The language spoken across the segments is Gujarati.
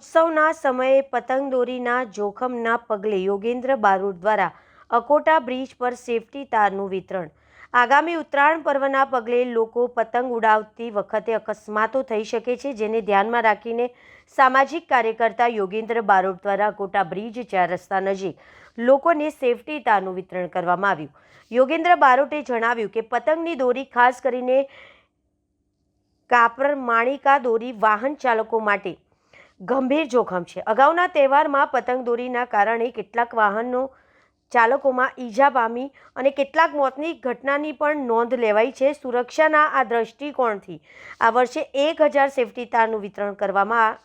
ઉત્સવના સમયે પતંગ દોરીના જોખમના પગલે યોગેન્દ્ર બારોટ દ્વારા અકોટા બ્રિજ પર સેફટી તારનું વિતરણ. આગામી ઉત્તરાયણ પર્વના પગલે લોકો પતંગ ઉડાવતી વખતે અકસ્માતો થઈ શકે છે, જેને ધ્યાનમાં રાખીને સામાજિક કાર્યકર્તા યોગેન્દ્ર બારોટ દ્વારા અકોટા બ્રિજ ચાર રસ્તા નજીક લોકોને સેફટી તારનું વિતરણ કરવામાં આવ્યું. યોગેન્દ્ર બારોટે જણાવ્યું કે, પતંગની દોરી ખાસ કરીને કાપર, માણિકા દોરી વાહન ચાલકો માટે ગંભીર જોખમ છે. અગાઉના તહેવારમાં પતંગ દોરીના કારણે કેટલાક વાહનો ચાલકોમાં ઈજા પામી અને કેટલાક મોતની ઘટનાની પણ નોંધ લેવાઈ છે સુરક્ષાના આ દ્રષ્ટિકોણથી. આ વર્ષે એક હજાર સેફટી તારનું વિતરણ કરવામાં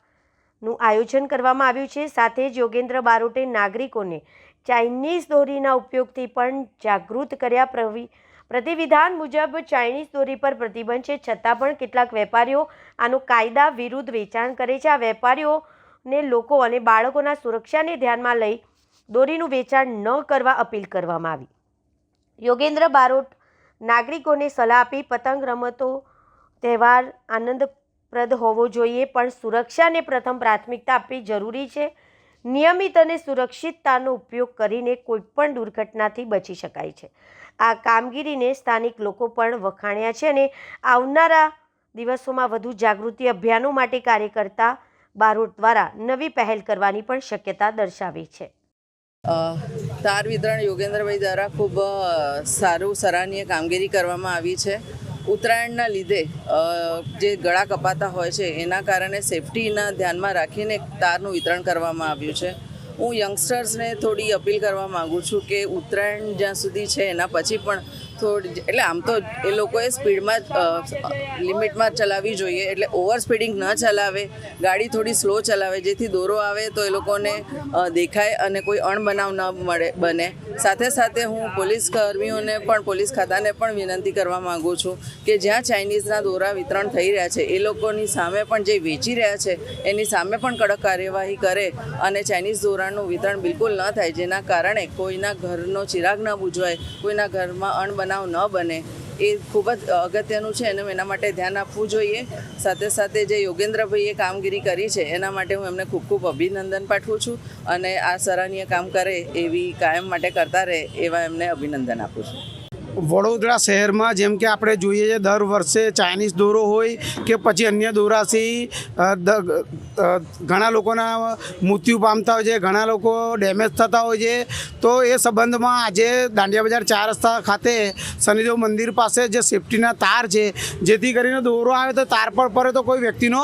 નું આયોજન કરવામાં આવ્યું છે. સાથે જ યોગેન્દ્ર બારોટે નાગરિકોને ચાઇનીઝ દોરીના ઉપયોગથી પણ જાગૃત કર્યા. પ્રવિ પ્રતિવિધાન મુજબ ચાઇનીઝ દોરી પર પ્રતિબંધ છે. છતાં પણ કેટલાક વેપારીઓ આનું કાયદા વિરુદ્ધ વેચાણ કરે છે. આ વેપારીઓને લોકો અને બાળકોના સુરક્ષાને ધ્યાનમાં લઈ દોરીનું વેચાણ ન કરવા અપીલ કરવામાં આવી. યોગેન્દ્ર બારોટ નાગરિકોને સલાહ આપી, પતંગ રમતો તહેવાર આનંદપ્રદ હોવો જોઈએ, પણ સુરક્ષાને પ્રથમ પ્રાથમિકતા આપવી જરૂરી છે. નિયમિત અને સુરક્ષિતતાનો ઉપયોગ કરીને કોઈપણ દુર્ઘટનાથી બચી શકાય છે. આ કામગીરીને સ્થાનિક લોકો પણ વખાણ્યા છે અને આવનારા દિવસોમાં વધુ જાગૃતિ અભિયાનો માટે કાર્યકર્તા બારોટ દ્વારા નવી પહેલ કરવાની પણ શક્યતા દર્શાવી છે. તાર વિતરણ યોગેન્દ્રભાઈ દ્વારા ખૂબ સારું, સરાહનીય કામગીરી કરવામાં આવી છે. ઉત્તરાયણના લીધે જે ગળા કપાતા હોય છે, એના કારણે સેફટીના ધ્યાનમાં રાખીને તારનું વિતરણ કરવામાં આવ્યું છે. હું યંગસ્ટર્સને થોડી અપીલ કરવા માગું છું કે ઉત્તરાયણ જ્યાં સુધી છે, એના પછી પણ થોડી એટલે આમ તો એ લોકોએ સ્પીડમાં લિમિટમાં ચલાવવી જોઈએ. એટલે ઓવર સ્પીડિંગ ન ચલાવે, ગાડી થોડી સ્લો ચલાવે. જેથી દોરો આવે તો એ લોકોને દેખાય અને કોઈ અણબનાવ ન મળે, બને. સાથે સાથે હું પોલીસ કર્મીઓને પણ, પોલીસ ખાતાને પણ વિનંતી કરવા માગું છું કે જ્યાં ચાઇનીઝના દોરા વિતરણ થઈ રહ્યા છે, એ લોકોની સામે પણ જે વેચી રહ્યા છે, એની સામે પણ કડક કાર્યવાહી કરે અને ચાઇનીઝ દોરાનું વિતરણ બિલકુલ ન થાય. જેના કારણે કોઈના ઘરનો ચિરાગ ન બુજવાય, કોઈના ઘરમાં અણબનાવ ન બને એ ખૂબ જ અગત્યનું છે અને એના માટે ધ્યાન આપવું જોઈએ. સાથે સાથે જે યોગેન્દ્રભાઈએ કામગીરી કરી છે, એના માટે હું એમને ખૂબ ખૂબ અભિનંદન પાઠવું છું અને આ સરાહનીય કામ કરે એવી કાયમ માટે કરતા રહે એવા એમને અભિનંદન આપું છું. વડોદરા શહેરમાં જેમ કે આપણે જોઈએ છે દર વર્ષે ચાઇનીઝ દોરો હોય કે પછી અન્ય દોરાથી ઘણા લોકોના મૃત્યુ પામતા હોય છે, ઘણા લોકો ડેમેજ થતા હોય છે. તો એ સંબંધમાં આજે દાંડિયા બજાર ચાર રસ્તા ખાતે શનિદેવ મંદિર પાસે જે સેફટીના તાર છે, જેથી કરીને દોરો આવે તો તાર પર પડે તો કોઈ વ્યક્તિનો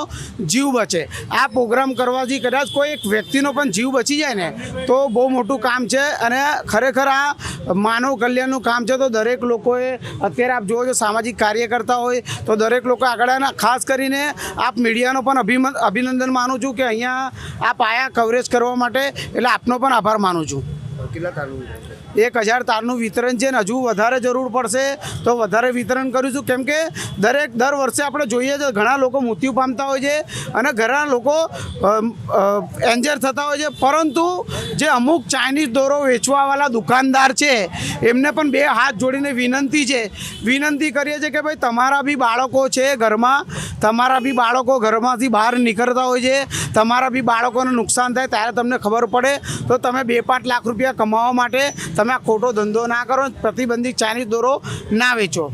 જીવ બચે. આ પ્રોગ્રામ કરવાથી કદાચ કોઈ એક વ્યક્તિનો પણ જીવ બચી જાય ને, તો બહુ મોટું કામ છે અને ખરેખર આ માનવ કલ્યાણનું કામ છે, તો દરેક લોકોએ અત્યારે આપ જોવો છો, સામાજિક કાર્યકર્તા હોય, તો દરેક લોકો આગળના ખાસ કરીને આપ મીડિયાનો પણ અભિનંદન માનું છું કે અહીંયા આપ આયા કવરેજ કરવા માટે, એટલે આપનો પણ આભાર માનું છું. એક હજાર તારનું વિતરણ છે ને હજુ વધારે જરૂર પડશે તો વધારે વિતરણ કરીશું. કેમ કે દરેક દર વર્ષે આપણે જોઈએ તો ઘણા લોકો મૃત્યુ પામતા હોય છે અને ઘણા લોકો એન્જર થતા હોય છે. પરંતુ જે અમુક ચાઇનીઝ દોરો વેચવાવાળા દુકાનદાર છે, એમને પણ બે હાથ જોડીને વિનંતી છે. વિનંતી કરીએ છીએ કે ભાઈ, તમારા બી બાળકો છે ઘરમાં, તમારા બી બાળકો ઘરમાંથી બહાર નીકળતા હોય છે, તમારા બી બાળકોને નુકસાન થાય ત્યારે તમને ખબર પડે. તો તમે બે પાંચ લાખ રૂપિયા કમાવા માટે તમે આ ખોટો ધંધો ના કરો પ્રતિબંધિત ચાઇનીઝ દોરો ના વેચો.